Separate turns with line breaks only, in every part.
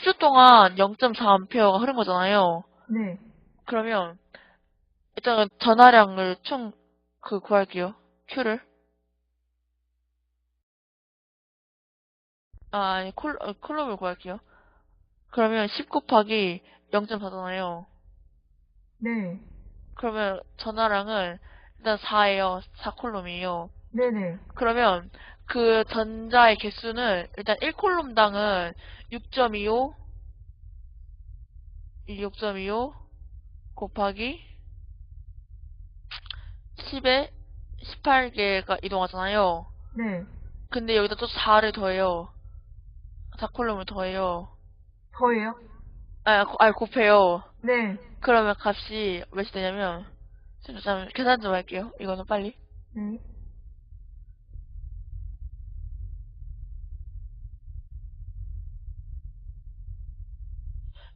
10초 동안 0.4A가 흐른 거잖아요.
네.
그러면 일단은 전화량을 총 그 구할게요. Q를. 아, 아니, 콜, 어, 구할게요. 그러면 10 곱하기 0.4잖아요.
네.
그러면 전화량은 일단 4예요. 4콜럼이에요.
네네.
그러면 그 전자의 개수는 일단 1콜롬당은 6.25 6.25 곱하기 10에 18개가 이동하잖아요.
네.
근데 여기다 또 4를 더해요. 4콜롬을 더해요.
더예요?
아, 고- 아 곱해요.
네.
그러면 값이 몇이 되냐면 잠깐만 계산 좀 할게요. 이거는 빨리.
네.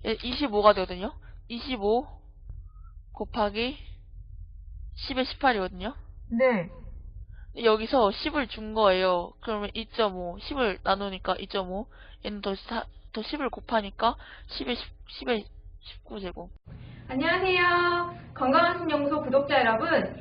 25가 되거든요. 25 곱하기 10에 18이거든요.
네.
여기서 10을 준 거예요. 그러면 2.5, 10을 나누니까 2.5, 얘는 더, 사, 더 10을 곱하니까 10에 10, 10 에 19제곱.
안녕하세요. 건강한 신연구소 구독자 여러분.